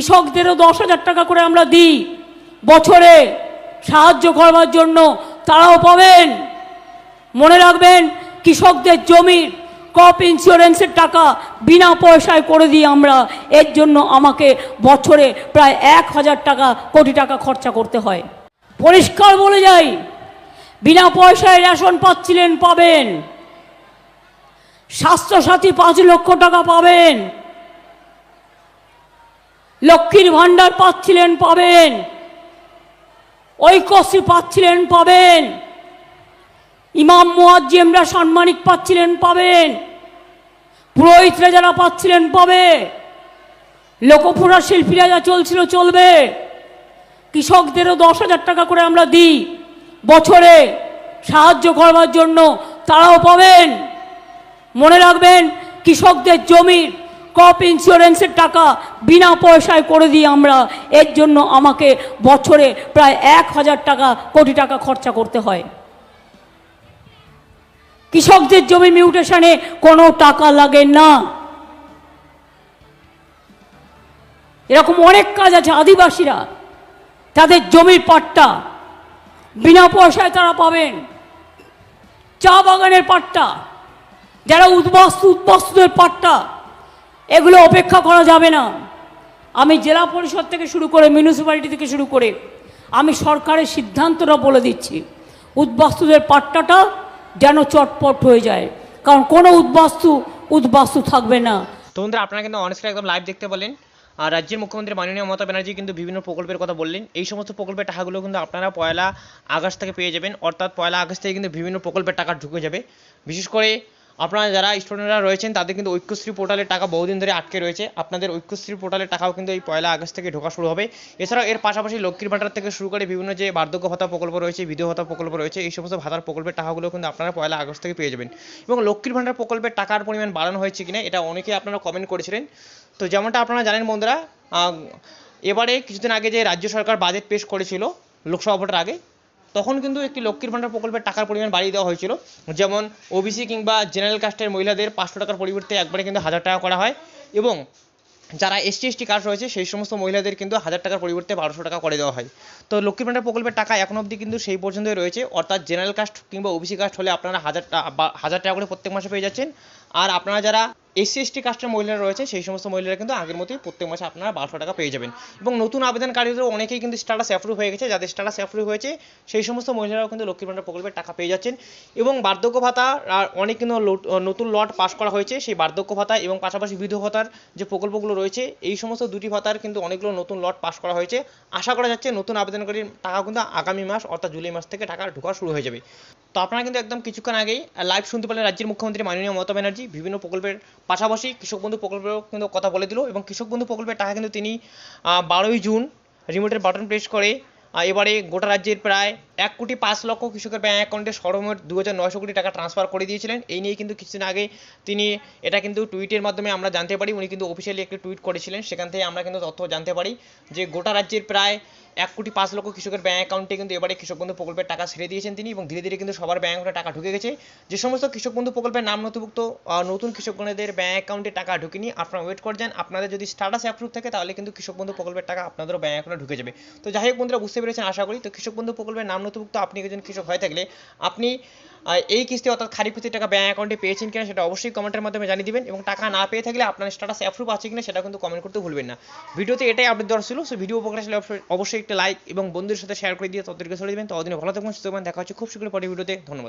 কৃষকদেরও দশ হাজার টাকা করে আমরা দিই। বছরে সাহায্য করবার জন্য তারাও পাবেন। মনে রাখবেন, কৃষকদের জমির ক্রপ ইন্স্যুরেন্সের টাকা বিনা পয়সায় করে দিই আমরা। এর জন্য আমাকে বছরে প্রায় এক হাজার টাকা, কোটি টাকা খরচা করতে হয়। পরিষ্কার বলে যাই, বিনা পয়সায় রেশন পাচ্ছিলেন, পাবেন। স্বাস্থ্যসাথী পাঁচ লক্ষ টাকা পাবেন। লক্ষ্মীর ভাণ্ডার পাচ্ছিলেন, পাবেন। ঐকশ্রী পাচ্ছিলেন, পাবেন। ইমাম মুয়াজ্জিমরা সাম্মানিক পাচ্ছিলেন, পাবেন। পুরোহিতরা যারা পাচ্ছিলেন, পাবে। লোকপুরা শিল্পীরা যা চলছিল, চলবে। কৃষকদেরও দশ হাজার টাকা করে আমরা দিই বছরে। সাহায্য করবার জন্য তারাও পাবেন। মনে রাখবেন, কৃষকদের জমির ক্রপ ইন্স্যুরেন্সের টাকা বিনা পয়সায় করে দিই আমরা। এর জন্য আমাকে বছরে প্রায় এক হাজার টাকা, কোটি টাকা খরচা করতে হয়। কৃষকদের জমি মিউটেশনে কোনো টাকা লাগে না। এরকম অনেক কাজ আছে আদিবাসীরা। তাদের জমির পাট্টা বিনা পয়সায় তারা পাবেন। চা বাগানের পাট্টা, যারা উদ্বাস্তু উদ্বাস্তুদের পাট্টা এগুলো অপেক্ষা করা যাবে না। আমি জেলা পরিষদ থেকে শুরু করে মিউনিসিপ্যালিটি থেকে শুরু করে আমি সরকারের সিদ্ধান্তটা বলে দিচ্ছি, উদ্বাস্তুদের পাট্টাটা যেন চটপট হয়ে যায়। কারণ কোনো উদ্বাস্তু উদ্বাস্তু থাকবে না। তো বন্ধুরা, আপনারা কিন্তু অনস্ক্রিন একদম লাইভ দেখতে বলেন আর রাজ্যের মুখ্যমন্ত্রী মাননীয় মমতা ব্যানার্জি কিন্তু বিভিন্ন প্রকল্পের কথা বললেন। এই সমস্ত প্রকল্পের টাকাগুলো কিন্তু আপনারা পয়লা আগস্ট থেকে পেয়ে যাবেন। অর্থাৎ পয়লা আগস্ট থেকে কিন্তু বিভিন্ন প্রকল্পের টাকা ঢুকে যাবে। বিশেষ করে আপনারা যারা স্টুডেন্টরা রয়েছেন, তাদের কিন্তু ঐক্যশ্রী পোর্টালের টাকা বহুদিন ধরে আটকে রয়েছে। আপনাদের ঐক্যশ্রী পোর্টালের টাকাও কিন্তু এই পয়লা আগস্ট থেকে ঢোকা শুরু হবে। এছাড়াও এর পাশাপাশি লক্ষ্মীর ভাণ্ডার থেকে শুরু করে বিভিন্ন যে বার্ধক্য ভাতা প্রকল্প রয়েছে, বিধবা ভাতা প্রকল্প রয়েছে, এই সমস্ত ভাতার প্রকল্পের টাকাগুলো কিন্তু আপনারা পয়লা আগস্ট থেকে পেয়ে যাবেন। এবং লক্ষ্মীর ভাণ্ডার প্রকল্পের টাকার পরিমাণ বাড়ানো হয়েছে কিনা, এটা অনেকেই আপনারা কমেন্ট করেছিলেন। তো যেমনটা আপনারা জানেন বন্ধুরা এবারে কিছুদিন আগে যে রাজ্য সরকার বাজেট পেশ করেছিল, লোকসভা ভোটের আগে তখন কিন্তু একটি লক্ষ্মীর ভাণ্ডার প্রকল্পের টাকার পরিমাণ বাড়িয়ে দেওয়া হয়েছিল। যেমন ওবিসি কিংবা জেনারেল কাস্টের মহিলাদের পাঁচশো টাকার পরিবর্তে একবারে কিন্তু হাজার টাকা করা হয় এবং যারা এসটি এসটি কার্ড রয়েছে সেই সমস্ত মহিলাদের কিন্তু হাজার টাকার পরিবর্তে বারোশো টাকা করে দেওয়া হয়। তো লক্ষ্মীর ভাণ্ডার প্রকল্পের টাকা এখন অবধি কিন্তু সেই পর্যন্তই রয়েছে। অর্থাৎ জেনারেল কাস্ট কিংবা ওবিসি কাস্ট হলে আপনারা হাজার হাজার টাকা করে প্রত্যেক মাসে পেয়ে যাচ্ছেন। আর আপনারা যারা এসসি এসটি কাস্টের মহিলারা রয়েছে, সেই সমস্ত মহিলারা কিন্তু আগের মতোই প্রত্যেক মাসে আপনারা বারোশো টাকা পেয়ে যাবেন। এবং নতুন আবেদনকারীদেরও অনেকেই কিন্তু স্ট্যাটাস অ্যাপ্রুভ হয়ে গেছে। যাদের স্ট্যাটাস অ্যাপ্রুভ হয়েছে, সেই সমস্ত মহিলারাও কিন্তু লক্ষ্মীর ভাণ্ডার প্রকল্পের টাকা পেয়ে যাচ্ছেন। এবং বার্ধক্য ভাতা, আর অনেক কিন্তু নতুন লট পাস করা হয়েছে। সেই বার্ধক্য ভাতা এবং পাশাপাশি বিধবা ভাতার যে প্রকল্পগুলো রয়েছে, এই সমস্ত দুটি ভাতার কিন্তু অনেকগুলো নতুন লট পাস করা হয়েছে। আশা করা যাচ্ছে নতুন আবেদনকারীর টাকা কিন্তু আগামী মাস, অর্থাৎ জুলাই মাস থেকে টাকা ঢোকা শুরু হয়ে যাবে। তো আপনারা কিন্তু একদম কিছুক্ষণ আগেই লাইভ শুনতে পেলেন রাজ্যের মুখ্যমন্ত্রী মাননীয় মমতা ব্যানার্জি। বিভিন্ন প্রকল্পের পাশাপাশি কৃষক বন্ধু প্রকল্পেরও কিন্তু কথা বলে দিল এবং কৃষক বন্ধু প্রকল্পের টাকা কিন্তু তিনি বারোই জুন রিমোটের বাটন প্রেস করে এবারে গোটা রাজ্যের প্রায় এক কোটি পাঁচ লক্ষ কৃষকের ব্যাঙ্ক অ্যাকাউন্টে সর্বমোট দু হাজার নয়শো কোটি টাকা ট্রান্সফার করে দিয়েছিলেন। এই নিয়ে কিন্তু কিছুদিন আগে তিনি এটা কিন্তু টুইটের মাধ্যমে আমরা জানতে পারি। উনি কিন্তু অফিসিয়ালি একটি টুইট করেছিলেন। সেখান থেকে আমরা কিন্তু তথ্য জানতে পারি যে গোটা রাজ্যের প্রায় এক কোটি পাঁচ লক্ষ কৃষকের ব্যাঙ্ক অ্যাকাউন্টে কিন্তু এবারে কৃষক বন্ধু প্রকল্পের টাকা ছেড়ে দিয়েছেন তিনি এবং ধীরে ধীরে কিন্তু সবার ব্যাঙ্ক অ্যাকাউন্টে টাকা ঢুকে গেছে। যে সমস্ত কৃষক বন্ধু প্রকল্পের নাম নথিভুক্ত নতুন কৃষক বন্ধুদের ব্যাঙ্ক অ্যাকাউন্টে টাকা ঢুকেনি, আপনারা ওয়েট করে যান। আপনাদের যদি স্ট্যাটাস অ্যাপ্রুভ থাকে, তাহলে কিন্তু কৃষক বন্ধু প্রকল্পের টাকা আপনাদেরও ব্যাঙ্ক অ্যাকাউন্টে ঢুকে যাবে। তো যাই হোক বন্ধুরা, বুঝতে পেরেছেন, আশা করি। তো কৃষক বন্ধু প্রকল্পের নাম নথিভুক্ত আপনি একজন কৃষক হয়ে থাকলে আপনি এই কিস্তি অর্থাৎ খারিফ কিস্তির টাকা ব্যাঙ্ক অ্যাকাউন্টে পেয়েছেন কিনা সেটা অবশ্যই কমেন্টের মাধ্যমে জানিয়ে দিবেন এবং টাকা না পেয়ে থাকলে আপনার স্ট্যাটাস অ্যাপ্রুভ আছে কিনা সেটা কিন্তু কমেন্ট করতে ভুলবেন না। ভিডিওতে এটাই আপডেট দেওয়ার ছিল। সো ভিডিও উপকার আসলে অবশ্যই- একটা লাইক এবং বন্ধুদের সাথে শেয়ার করে দিয়ে তাদেরকে ছড়িয়ে দেবেন। ততদিনে ভালো থাকবেন, সুস্থ দেখা হচ্ছে খুব শীঘ্রই পরে ভিডিওতে ধন্যবাদ।